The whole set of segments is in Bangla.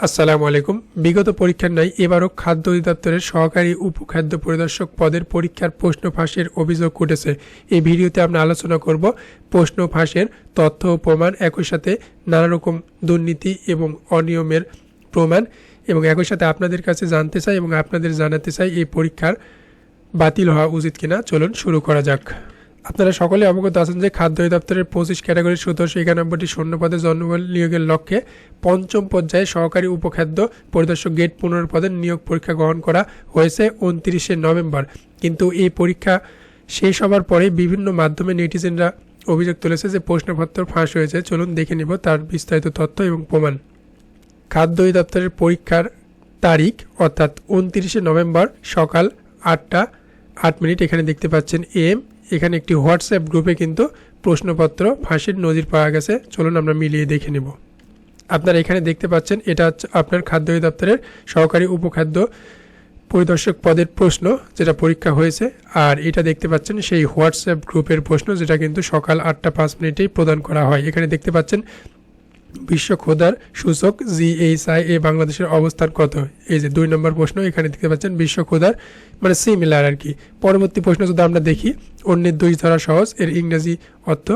আসসালামু আলাইকুম। বিগত পরীক্ষার নাই এবারও খাদ্য অধিদপ্তরের সহকারী উপখাদ্য পরিদর্শক পদের পরীক্ষার প্রশ্ন ফাঁসের অভিযোগ উঠেছে। এই ভিডিওতে আমরা আলোচনা করব প্রশ্ন ফাঁসের তথ্য ও প্রমাণ, একই সাথে নানা রকম দুর্নীতি এবং অনিয়মের প্রমাণ এবং একই সাথে আপনাদের কাছে জানতে চাই এবং আপনাদের জানাতে চাই এই পরীক্ষার বাতিল হওয়া উচিত কিনা। চলুন শুরু করা যাক। আপনারা সকলে অবগত আছেন যে খাদ্য অধিদপ্তরের পঁচিশ ক্যাটাগরির সতেরোশো একানব্বইটি শূন্যপদে জনবল নিয়োগের লক্ষ্যে পঞ্চম পর্যায়ে সহকারী উপখাদ্য পরিদর্শক গেট পনেরো পদের নিয়োগ পরীক্ষা গ্রহণ করা হয়েছে উনত্রিশে নভেম্বর। কিন্তু এই পরীক্ষা শেষ হওয়ার পরে বিভিন্ন মাধ্যমে নেটিজেনরা অভিযোগ তুলেছে যে প্রশ্নপত্র ফাঁস হয়েছে। চলুন দেখে নেব তার বিস্তারিত তথ্য এবং প্রমাণ। খাদ্য অধিদপ্তরের পরীক্ষার তারিখ, অর্থাৎ উনত্রিশে নভেম্বর সকাল আটটা আট মিনিট এখানে দেখতে পাচ্ছেন এম এখানে একটি হোয়াটসঅ্যাপ গ্রুপে কিন্তু প্রশ্নপত্র ফাঁসির নজির পাওয়া গেছে। চলুন আমরা মিলিয়ে দেখে নেব। আপনারা এখানে দেখতে পাচ্ছেন, এটা হচ্ছে আপনার খাদ্য দপ্তরের সহকারী উপখাদ্য পরিদর্শক পদের প্রশ্ন, যেটা পরীক্ষা হয়েছে। আর এটা দেখতে পাচ্ছেন, সেই হোয়াটসঅ্যাপ গ্রুপের প্রশ্ন, যেটা কিন্তু সকাল আটটা পাঁচ মিনিটেই প্রদান করা হয়। এখানে দেখতে পাচ্ছেন বিশ্ব খোদার সূচক জিএইচআই এ বাংলাদেশের অবস্থান কত? এই যে দুই নম্বর প্রশ্ন, এখানে দেখতে পাচ্ছেন বিশ্ব খোদার মানে সিমিলার আর কি। পরবর্তী প্রশ্ন যদি আমরা দেখি, অন্যের দুই ধরা সহজ, এর ইংরেজি অর্থ,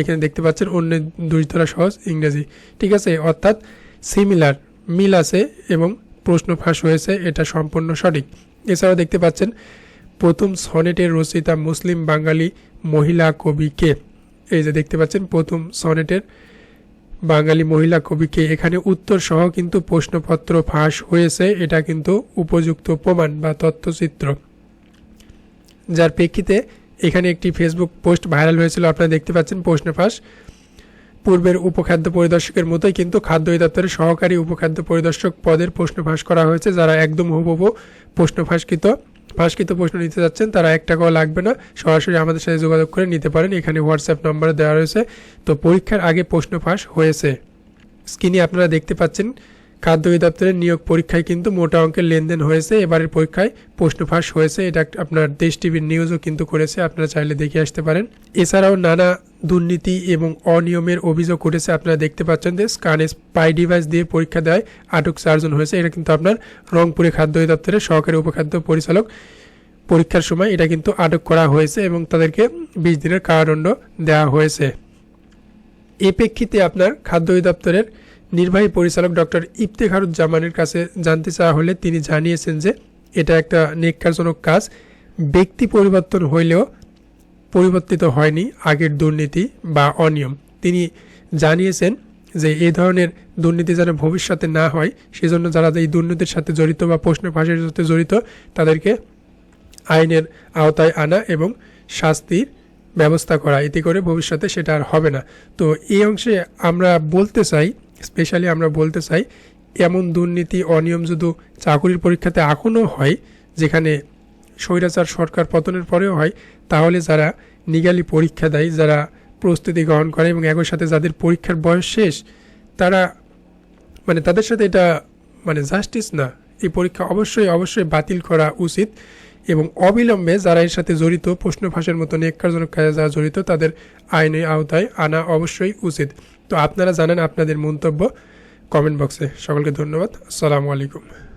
এখানে দেখতে পাচ্ছেন অন্যের দুই ধরা সহজ ইংরেজি। ঠিক আছে, অর্থাৎ সিমিলার মিল আছে এবং প্রশ্ন ফাঁস হয়েছে, এটা সম্পূর্ণ সঠিক। এছাড়াও দেখতে পাচ্ছেন, প্রথম সনেটের রচয়িতা মুসলিম বাঙালি মহিলা কবি কে? এই যে দেখতে পাচ্ছেন, প্রথম সনেটের বাঙালি মহিলা কবিকে এখানে উত্তর সহ কিন্তু প্রশ্নপত্র ফাঁস হয়েছে, এটা কিন্তু উপযুক্ত প্রমাণ বা তথ্যচিত্র। যার প্রেক্ষিতে এখানে একটি ফেসবুক পোস্ট ভাইরাল হয়েছিল, আপনারা দেখতে পাচ্ছেন প্রশ্ন ফাঁস। পূর্বের উপখাদ্য পরিদর্শকের মতোই কিন্তু খাদ্য অধিদপ্তরের সহকারী উপখাদ্য পরিদর্শক পদের প্রশ্ন ফাঁস করা হয়েছে, যারা একদম হুবহু প্রশ্ন ফাঁসকৃত। ফাঁসকৃত প্রশ্ন নিতে যাচ্ছেন, তারা এক টাকাও লাগবে না। সরাসরি আমাদের সাথে যোগাযোগ করে নিতে পারেন। এখানে হোয়াটসঅ্যাপ নম্বর দেওয়া রয়েছে। তো পরীক্ষার আগে প্রশ্ন ফাঁস হয়েছে। স্ক্রিনে আপনারা দেখতে পাচ্ছেন খাদ্য অধিদপ্তরের নিয়োগ পরীক্ষায় কিন্তু মোটা অঙ্কের লেনদেন হয়েছে। এবারের পরীক্ষায় প্রশ্ন ফাঁস হয়েছে। এটা আপনার দেশ টিভির নিউজও কিন্তু করেছে। আপনারা চাইলে দেখে আসতে পারেন। এছাড়াও নানা দুর্নীতি এবং অনিয়মের অভিযোগ উঠেছে। আপনারা দেখতে পাচ্ছেন যে স্কানে স্পাই ডিভাইস দিয়ে পরীক্ষা দেয় আটক চারজন হয়েছে। এটা কিন্তু আপনার রংপুরে খাদ্য অধিদপ্তরের সহকারী উপখাদ্য পরিচালক পরীক্ষার সময় এটা কিন্তু আটক করা হয়েছে এবং তাদেরকে বিশ দিনের কারাদণ্ড দেওয়া হয়েছে। এ প্রেক্ষিতে আপনার খাদ্য অধিদপ্তরের নির্বাহী পরিচালক ডক্টর ইফতেখারুজ্জামানের কাছে জানতে চাওয়া হলে তিনি জানিয়েছেন যে এটা একটা নেককারজনক কাজ। ব্যক্তি পরিবর্তন হইলেও পরিবর্তিত হয়নি আগের দুর্নীতি বা অনিয়ম। তিনি জানিয়েছেন যে এই ধরনের দুর্নীতি যেন ভবিষ্যতে না হয়, সেজন্য যারা এই দুর্নীতির সাথে জড়িত বা প্রশ্ন ফাঁসের সাথে জড়িত, তাদেরকে আইনের আওতায় আনা এবং শাস্তির ব্যবস্থা করা। এতে করে ভবিষ্যতে সেটা আর হবে না। তো এই অংশে আমরা বলতে চাই স্পেশালি আমরা বলতে চাই, এমন দুর্নীতি, অনিয়ম যদি চাকুরির পরীক্ষাতে এখনও হয়, যেখানে স্বৈরাচার সরকার পতনের পরেও হয়, তাহলে যারা নিগালি পরীক্ষা দেয়, যারা প্রস্তুতি গ্রহণ করে এবং একই সাথে যাদের পরীক্ষার বয়স শেষ, তারা মানে তাদের সাথে এটা মানে জাস্টিস না। এই পরীক্ষা অবশ্যই অবশ্যই বাতিল করা উচিত। এবং অবিলম্বে যারা এর সাথে জড়িত প্রশ্ন ফাঁসের মতো নেককারজনক কাজে যারা জড়িত, তাদের আইনের আওতায় আনা অবশ্যই উচিত। তো আপনারা জানেন আপনাদের মন্তব্য কমেন্ট বক্সে। সকলকে ধন্যবাদ। আসসালামু আলাইকুম।